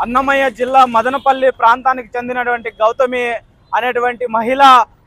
అన్నమయ్య జిల్లా మదనపల్లి ప్రాంతానికి చెందినటువంటి గౌతమి అనేటువంటి మహిళ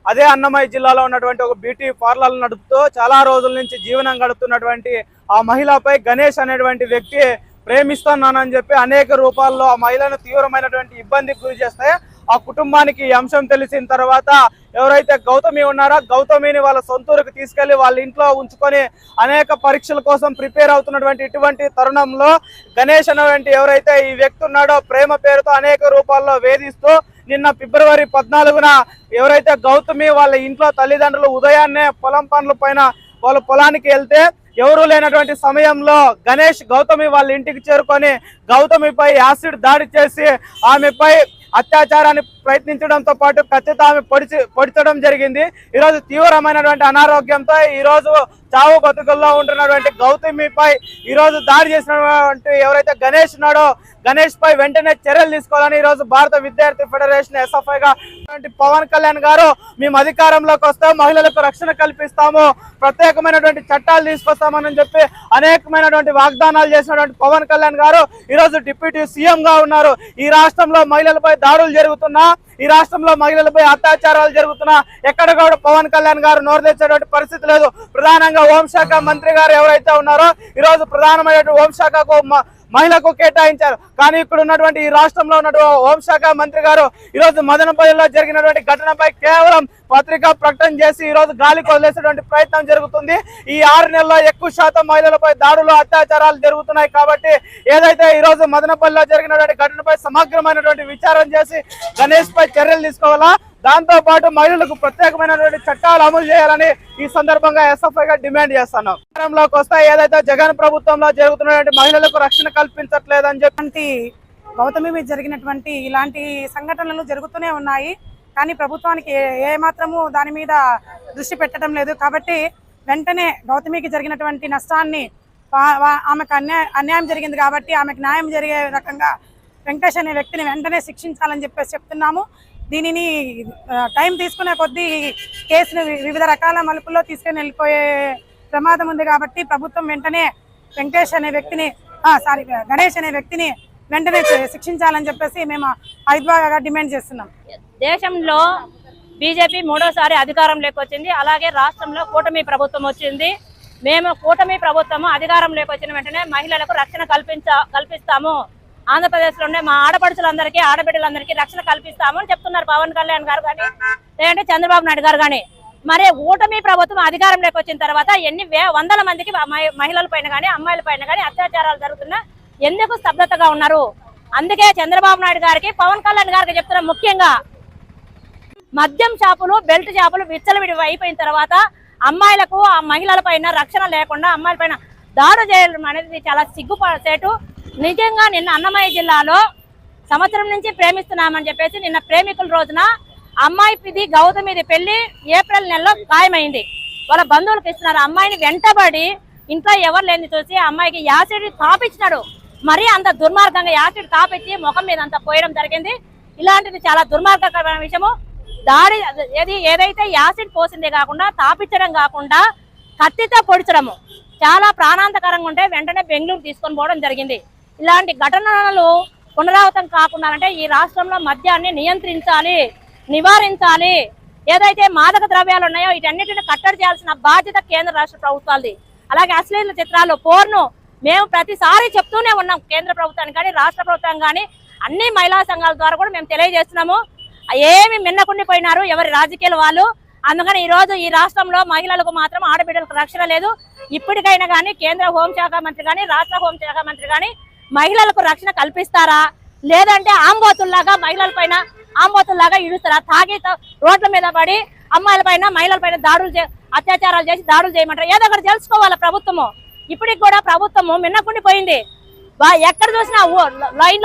అదే అన్నమయ్య జిల్లాలో ఉన్నటువంటి ఒక బ్యూటీ పార్లర్ నడుపుతూ చాలా రోజుల నుంచి జీవనం గడుపుతున్నటువంటి ఆ మహిళపై గణేష్ అనేటువంటి వ్యక్తి ప్రేమిస్తున్నానని చెప్పి అనేక రూపాల్లో ఆ మహిళను తీవ్రమైనటువంటి ఇబ్బందికి గురి చేస్తే ఆ కుటుంబానికి ఈ అంశం తెలిసిన తర్వాత ఎవరైతే గౌతమి ఉన్నారో గౌతమిని వాళ్ళ సొంతూరుకు తీసుకెళ్ళి వాళ్ళ ఇంట్లో ఉంచుకొని అనేక పరీక్షల కోసం ప్రిపేర్ అవుతున్నటువంటి ఇటువంటి తరుణంలో గణేష్ అనేటువంటి ఎవరైతే ఈ వ్యక్తి ఉన్నాడో ప్రేమ పేరుతో అనేక రూపాల్లో వేధిస్తూ నిన్న ఫిబ్రవరి పద్నాలుగున ఎవరైతే గౌతమి వాళ్ళ ఇంట్లో తల్లిదండ్రులు ఉదయాన్నే పొలం పనుల పైన వాళ్ళ పొలానికి వెళ్తే ఎవరు లేనటువంటి సమయంలో గణేష్ గౌతమి వాళ్ళ ఇంటికి చేరుకొని గౌతమిపై యాసిడ్ దాడి చేసి ఆమెపై అత్యాచారాన్ని ప్రయత్నించడంతో పాటు ఖచ్చితంగా ఆమె పొడిచి పొడిచడం జరిగింది. ఈరోజు తీవ్రమైనటువంటి అనారోగ్యంతో ఈరోజు చావు బతుకుల్లో ఉంటున్నటువంటి గౌతమిపై ఈరోజు దాడి చేసినటువంటి ఎవరైతే గణేష్ ఉన్నాడో గణేష్ పై వెంటనే చర్యలు తీసుకోవాలని ఈరోజు భారత విద్యార్థి ఫెడరేషన్ ఎస్ఎఫ్ఐగా ఉన్నటువంటి పవన్ కళ్యాణ్ గారు మేము అధికారంలోకి వస్తాం మహిళలకు రక్షణ కల్పిస్తాము ప్రత్యేకమైనటువంటి చట్టాలు తీసుకొస్తామని చెప్పి అనేకమైనటువంటి వాగ్దానాలు చేసినటువంటి పవన్ కళ్యాణ్ గారు ఈరోజు డిప్యూటీ సీఎం గా ఉన్నారు. ఈ రాష్ట్రంలో మహిళలపై దాడులు జరుగుతున్నా ఈ రాష్ట్రంలో మహిళలపై అత్యాచారాలు జరుగుతున్నా ఎక్కడ కూడా పవన్ కళ్యాణ్ గారు నోరు పరిస్థితి లేదు. ప్రధానంగా హోంశాఖ మంత్రి గారు ఎవరైతే ఉన్నారో ఈరోజు ప్రధానమైనటువంటి హోంశాఖకు మహిళకు కేటాయించారు. కానీ ఇక్కడ ఉన్నటువంటి ఈ రాష్ట్రంలో ఉన్నటువంటి హోంశాఖ మంత్రి గారు ఈరోజు మదనపల్లిలో జరిగినటువంటి ఘటనపై కేవలం పత్రికా ప్రకటన చేసి ఈరోజు గాలి గాలికి వదిలేసేటువంటి ప్రయత్నం జరుగుతుంది. ఈ ఆరు నెలల్లో ఎక్కువ శాతం మహిళలపై దాడులు అత్యాచారాలు జరుగుతున్నాయి కాబట్టి ఏదైతే ఈ రోజు మదనపల్లిలో జరిగినటువంటి ఘటనపై సమగ్రమైనటువంటి విచారం చేసి గణేష్ పై చర్యలు తీసుకోవాలా? దాంతో పాటు మహిళలకు ప్రత్యేకమైనటువంటి చట్టాలు అమలు చేయాలని ఈ సందర్భంగా ఎస్ఎఫ్ఐ గా డిమాండ్ చేస్తున్నాం. అధికారంలోకి వస్తే ఏదైతే జగన్ ప్రభుత్వంలో జరుగుతున్నటువంటి మహిళలకు రక్షణ కల్పించట్లేదని చెప్పి గౌతమి మీద జరిగినటువంటి ఇలాంటి సంఘటనలు జరుగుతూనే ఉన్నాయి. కానీ ప్రభుత్వానికి ఏ- మాత్రము దాని మీద దృష్టి పెట్టడం లేదు. కాబట్టి వెంటనే గౌతమికి జరిగినటువంటి నష్టాన్ని ఆమెకు అన్యాయం అన్యాయం జరిగింది కాబట్టి ఆమెకు న్యాయం జరిగే రకంగా వెంకటేష్ అనే వ్యక్తిని వెంటనే శిక్షించాలని చెప్పేసి చెప్తున్నాము. దీనిని టైం తీసుకునే కొద్దీ కేసును వివిధ రకాల మలుపుల్లో తీసుకొని వెళ్ళిపోయే ప్రమాదం ఉంది కాబట్టి ప్రభుత్వం వెంటనే వెంకటేష్ అనే వ్యక్తిని సారీ గణేష్ అనే వ్యక్తిని వెంటనే శిక్షించాలని చెప్పేసి మేము హైదరాబాద్గా డిమాండ్ చేస్తున్నాం. దేశంలో బీజేపీ మూడోసారి అధికారంలోకి వచ్చింది. అలాగే రాష్ట్రంలో కూటమి ప్రభుత్వం వచ్చింది. మేము కూటమి ప్రభుత్వము అధికారంలోకి వచ్చిన వెంటనే మహిళలకు రక్షణ కల్పించ కల్పిస్తాము. ఆంధ్రప్రదేశ్లో ఉండే మా ఆడపడుచులందరికీ ఆడబిడ్డలందరికీ రక్షణ కల్పిస్తాము అని చెప్తున్నారు పవన్ కళ్యాణ్ గారు కానీ లేదంటే చంద్రబాబు నాయుడు గారు కానీ. మరి ఓటమి ప్రభుత్వం అధికారంలోకి వచ్చిన తర్వాత ఎన్ని వే వందల మందికి మహిళల పైన కానీ అమ్మాయిల పైన కానీ అత్యాచారాలు జరుగుతున్నా ఎందుకు స్తబ్దతగా ఉన్నారు? అందుకే చంద్రబాబు నాయుడు గారికి పవన్ కళ్యాణ్ గారికి చెప్తున్నా ముఖ్యంగా మద్యం షాపులు బెల్ట్ షాపులు విచ్చలవిడి అయిపోయిన తర్వాత అమ్మాయిలకు ఆ మహిళల పైన రక్షణ లేకుండా అమ్మాయిల పైన దాడు చేయడం అనేది చాలా సిగ్గుపడేటు నిజంగా నిన్న అన్నమయ్య జిల్లాలో సంవత్సరం నుంచి ప్రేమిస్తున్నామని చెప్పేసి నిన్న ప్రేమికుల రోజున అమ్మాయి ఇది గౌతమిది పెళ్ళి ఏప్రిల్ నెలలో ఖాయమైంది. వాళ్ళ బంధువులకు ఇస్తున్నారు. అమ్మాయిని వెంటబడి ఇంట్లో ఎవరు లేని చూసి అమ్మాయికి యాసిడ్ తాపించినాడు మరీ అంత దుర్మార్గంగా యాసిడ్ తాపించి ముఖం మీద అంత పోయడం జరిగింది. ఇలాంటిది చాలా దుర్మార్గకరమైన విషయము. దాడి ఏది ఏదైతే యాసిడ్ పోసిందే కాకుండా తాపించడం కాకుండా కత్తితో పొడిచడము. చాలా ప్రాణాంతకరంగా ఉంటే వెంటనే బెంగళూరు తీసుకొని పోవడం జరిగింది. ఇలాంటి ఘటనలు పునరావృతం కాకుండా అంటే ఈ రాష్ట్రంలో మద్యాన్ని నియంత్రించాలి నివారించాలి. ఏదైతే మాదక ద్రవ్యాలు ఉన్నాయో వీటన్నిటిని కట్టడి చేయాల్సిన బాధ్యత కేంద్ర రాష్ట్ర ప్రభుత్వాలది. అలాగే అశ్లీల చిత్రాలు పోర్ను మేము ప్రతిసారి చెప్తూనే ఉన్నాం కేంద్ర ప్రభుత్వానికి కానీ రాష్ట్ర ప్రభుత్వం కానీ. అన్ని మహిళా సంఘాల ద్వారా కూడా మేము తెలియజేస్తున్నాము. ఏమి మిన్నకుండిపోయినారు ఎవరి రాజకీయాలు వాళ్ళు. అందుకని ఈరోజు ఈ రాష్ట్రంలో మహిళలకు మాత్రం ఆడబిడ్డలకు రక్షణ లేదు. ఇప్పటికైనా కానీ కేంద్ర హోంశాఖ మంత్రి కానీ రాష్ట్ర హోంశాఖ మంత్రి కానీ మహిళలకు రక్షణ కల్పిస్తారా? లేదంటే ఆంబోతుల్లాగా మహిళల పైన ఆంబోతుల్లాగా ఇడుస్తారా తాగి రోడ్ల మీద పడి అమ్మాయిల పైన మహిళల పైన దాడులు చే అత్యాచారాలు చేసి దాడులు చేయమంటారు? ఏదో ఒకటి తెలుసుకోవాలి ప్రభుత్వము? ఇప్పటికి కూడా ప్రభుత్వము మిన్నకుండిపోయింది వా- ఎక్కడ చూసినా లైన్